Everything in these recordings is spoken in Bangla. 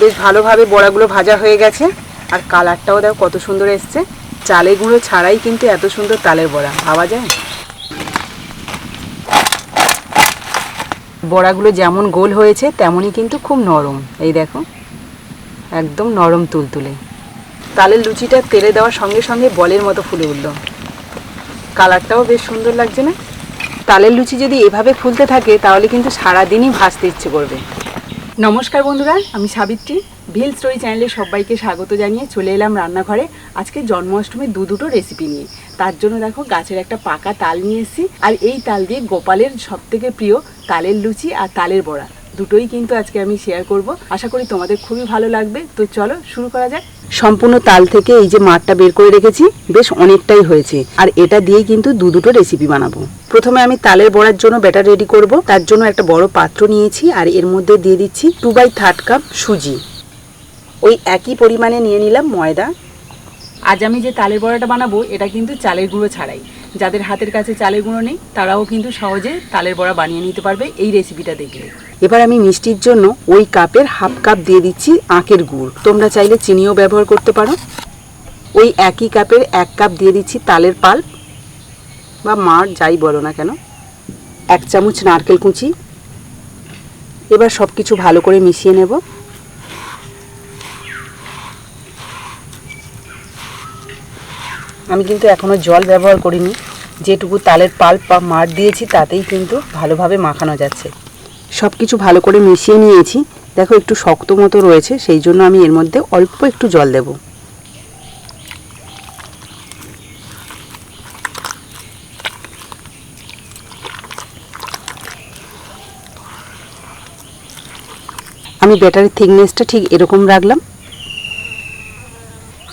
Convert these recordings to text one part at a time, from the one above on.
বেশ ভালোভাবে বড়াগুলো ভাজা হয়ে গেছে। আর কালারটাও দেখো কত সুন্দর এসছে। চালে গুঁড়ো ছাড়াই কিন্তু এত সুন্দর তালের বড়া। ভাবা যায়? বড়াগুলো যেমন গোল হয়েছে, তেমনই কিন্তু খুব নরম। এই দেখো, একদম নরম তুলতুলে। তালের লুচিটা তেলে দেওয়ার সঙ্গে সঙ্গে বলের মতো ফুলে উঠল। কালারটাও বেশ সুন্দর লাগছে না? তালের লুচি যদি এভাবে ফুলতে থাকে, তাহলে কিন্তু সারাদিনই ভাজতে ইচ্ছে করবে। নমস্কার বন্ধুরা, আমি সাবিত্রী। ভিল স্টোরি চ্যানেলে সবাইকে স্বাগত জানিয়ে চলে এলাম রান্নাঘরে। আজকে জন্মাষ্টমীর দু দুটো রেসিপি নিয়ে। তার জন্য দেখো গাছের একটা পাকা তাল নিয়ে এসেছি। আর এই তাল দিয়ে গোপালের সবথেকে প্রিয় তালের লুচি আর তালের বড়া। দুটোই কিন্তু আজকে আমি শেয়ার করব। আশা করি তোমাদের খুবই ভালো লাগবে। তো চলো শুরু করা যাক। সম্পূর্ণ তাল থেকে এই যে মাঠটা বের করে রেখেছি, বেশ অনেকটাই হয়েছে। আর এটা দিয়েই কিন্তু দু দুটো রেসিপি বানাবো। প্রথমে আমি তালের বড়ার জন্য ব্যাটার রেডি করব। তার জন্য একটা বড় পাত্র নিয়েছি আর এর মধ্যে দিয়ে দিচ্ছি টু বাই থার্ড কাপ সুজি। ওই একই পরিমাণে নিয়ে নিলাম ময়দা। আজ আমি যে তালের বড়াটা বানাবো, এটা কিন্তু চালের গুঁড়ো ছাড়াই। যাদের হাতের কাছে চালের গুঁড়ো নেই, তারাও কিন্তু সহজে তালের বড়া বানিয়ে নিতে পারবে এই রেসিপিটা দেখলে। এবার আমি মিষ্টির জন্য ওই কাপের হাফ কাপ দিয়ে দিচ্ছি আখের গুড়। তোমরা চাইলে চিনিও ব্যবহার করতে পারো। ওই একই কাপের এক কাপ দিয়ে দিচ্ছি তালের পাল বা মার যাই বলো না কেন। এক চামচ নারকেল কুচি। এবার সব কিছু ভালো করে মিশিয়ে নেব। আমি কিন্তু এখনও জল ব্যবহার করিনি। যেটুকু তালের পাল্প বা মার দিয়েছি, তাতেই কিন্তু ভালোভাবে মাখানো যাচ্ছে। সব কিছু ভালো করে মিশিয়ে নিয়েছি। দেখো একটু শক্ত মতো রয়েছে, সেই জন্য আমি এর মধ্যে অল্প একটু জল দেব। আমি ব্যাটারির থিকনেসটা ঠিক এরকম রাখলাম।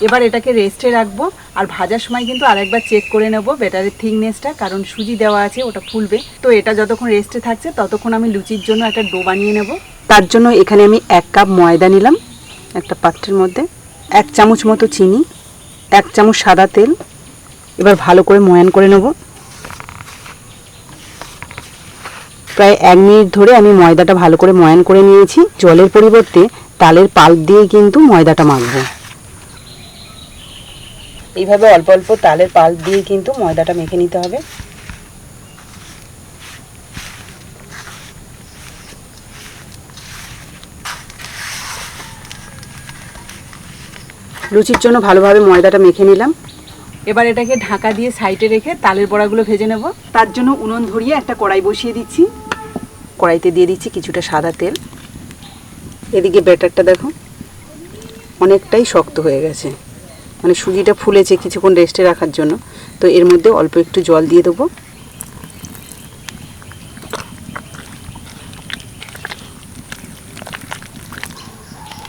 এবার এটাকে রেস্টে রাখব, আর ভাজার সময় কিন্তু আরেকবার চেক করে নেব ব্যাটারির থিকনেসটা কারণ সুজি দেওয়া আছে, ওটা ফুলবে। তো এটা যতক্ষণ রেস্টে থাকছে, ততক্ষণ আমি লুচির জন্য একটা ডো বানিয়ে নেব। তার জন্য এখানে আমি এক কাপ ময়দা নিলাম, একটা পাত্রের মধ্যে, এক চামচ মতো চিনি, এক চামচ সাদা তেল, এবার ভালো করে ময়ান করে নেব। প্রায় এক মিনিট ধরে আমি ময়দাটা ভালো করে ময়ান করে নিয়েছি। জলের পরিবর্তে তালের পাল্প দিয়ে কিন্তু ময়দাটা মাখবো। এইভাবে অল্প অল্প তালের পাল্প দিয়ে কিন্তু ময়দাটা মেখে নিতে হবে। লুচির জন্য ভালোভাবে ময়দাটা মেখে নিলাম। এবার এটাকে ঢাকা দিয়ে সাইডে রেখে তালের বড়াগুলো ভেজে নেব। তার জন্য উনুন ধরিয়ে একটা কড়াই বসিয়ে দিচ্ছি। কড়াইতে দিয়ে দিচ্ছি কিছুটা সাদা তেল। এদিকে ব্যাটারটা দেখো, অনেকটাই শক্ত হয়ে গেছে। মানে সুজিটা ফুলেছে কিছুক্ষণ রেস্টে রাখার জন্য। তো এর মধ্যে অল্প একটু জল দিয়ে দেবো।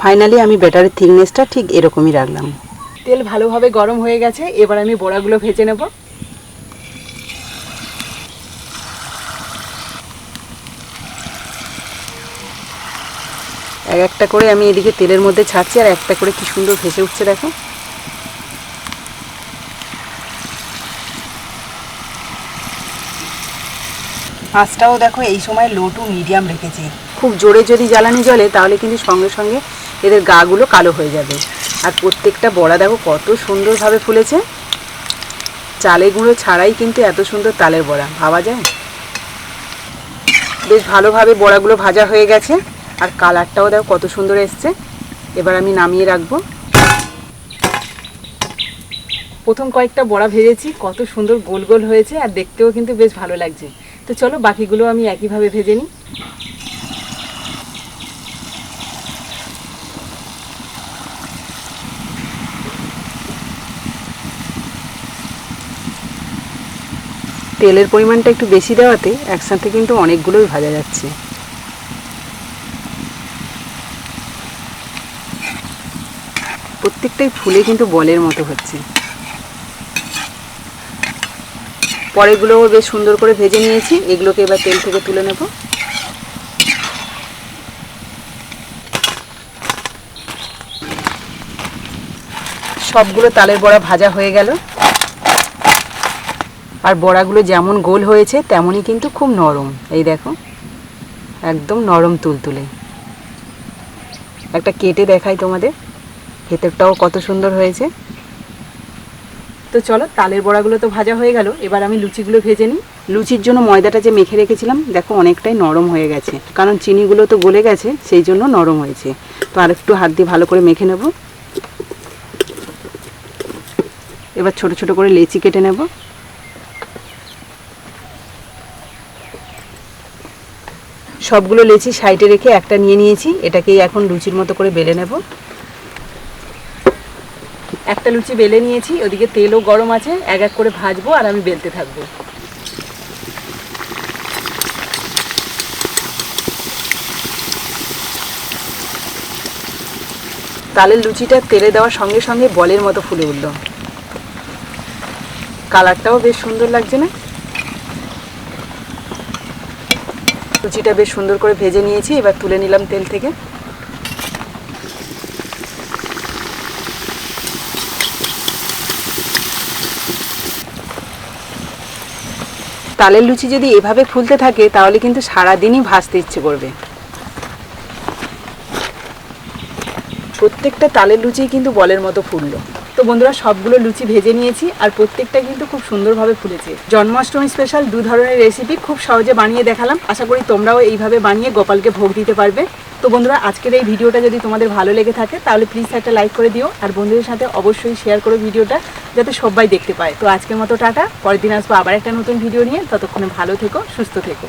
ফাইনালি আমি ব্যাটারের থিকনেসটা ঠিক এরকমই রাখলাম। তেল ভালোভাবে গরম হয়ে গেছে, এবার আমি বড়াগুলো ভেজে নেব। এক একটা করে আমি এদিকে তেলের মধ্যে ছাড়ছি, আর একটা করে কি সুন্দর ভেসে উঠছে, দেখো। আঁচটাও দেখো, এই সময় লো টু মিডিয়াম রেখেছি। খুব জোরে যদি জ্বালানি জ্বলে, তাহলে কিন্তু সঙ্গে সঙ্গে এদের গাগুলো কালো হয়ে যাবে। আর প্রত্যেকটা বড়া দেখো কত সুন্দরভাবে ফুলেছে। চালে গুঁড়ো ছাড়াই কিন্তু এত সুন্দর তালের বড়া, ভাবা যায়? বেশ ভালোভাবে বড়াগুলো ভাজা হয়ে গেছে, আর কালারটাও দেখো কত সুন্দর এসছে। এবার আমি নামিয়ে রাখব। প্রথম কয়েকটা বড়া ভেজেছি, কত সুন্দর গোল গোল হয়েছে, আর দেখতেও কিন্তু বেশ ভালো লাগছে। তো চলো, বাকিগুলো আমি একইভাবে ভেজে নিই। তেলের পরিমাণটা একটু বেশি দেওয়াতে একসাথে কিন্তু অনেকগুলোই ভাজা যাচ্ছে। প্রত্যেকটাই ফুলে কিন্তু বলের মতো হচ্ছে। পরেরগুলোও বেশ সুন্দর করে ভেজে নিয়েছি। এগুলোকে এবার তেল থেকে তুলে নেব। সবগুলো তালের বড়া ভাজা হয়ে গেল। আর বড়াগুলো যেমন গোল হয়েছে, তেমনই কিন্তু খুব নরম। এই দেখো, একদম নরম তুলতুলে। একটা কেটে দেখাই তোমাদের। ভেতরটাও কত সুন্দর হয়েছে। তো চলো, তালের বড়াগুলো তো ভাজা হয়ে গেল। এবার আমি লুচিগুলো ভেজে নিই। লুচির জন্য ময়দাটা যে মেখে রেখেছিলাম, দেখো অনেকটাই নরম হয়ে গেছে। কারণ চিনিগুলো তো গলে গেছে, সেই জন্য নরম হয়েছে। তো আর একটু হাত দিয়ে ভালো করে মেখে নেব। এবার ছোট ছোট করে লেচি কেটে নেব। সবগুলো লেচি সাইডে রেখে একটা নিয়ে নিয়েছি। এটাকেই এখন লুচির মতো করে বেলে নেব। একটা লুচি বেলে নিয়েছি, ওদিকে তেলও গরম আছে, এক এক করে ভাজবো আর আমি বেলতে থাকব। তালের লুচিটা তেলে দেওয়ার সঙ্গে সঙ্গে বলের মতো ফুলে উঠল। কালারটাও বেশ সুন্দর লাগছে না? লুচিটা বেশ সুন্দর করে ভেজে নিয়েছি, এবার তুলে নিলাম তেল থেকে। তালের লুচি যদি এভাবে ফুলতে থাকে, তাহলে কিন্তু সারাদিনই ভাজতে ইচ্ছে করবে। প্রত্যেকটা তালের লুচি কিন্তু বলের মতো ফুললো। তো বন্ধুরা, সবগুলো লুচি ভেজে নিয়েছি, আর প্রত্যেকটা কিন্তু খুব সুন্দরভাবে ফুলেছে। জন্মাষ্টমী স্পেশাল দু ধরনের রেসিপি খুব সহজে বানিয়ে দেখালাম। আশা করি তোমরাও এইভাবে বানিয়ে গোপালকে ভোগ দিতে পারবে। বন্ধুরা, আজকের এই ভিডিওটা যদি তোমাদের ভালো লেগে থাকে, তাহলে প্লিজ একটা লাইক করে দিও। আর বন্ধুদের সাথে অবশ্যই শেয়ার করো ভিডিওটা, যাতে সবাই দেখতে পায়। তো আজকের মতো টাটা, পরের দিন আসব আবার একটা নতুন ভিডিও নিয়ে। ততক্ষণে ভালো থেকো, সুস্থ থেকো।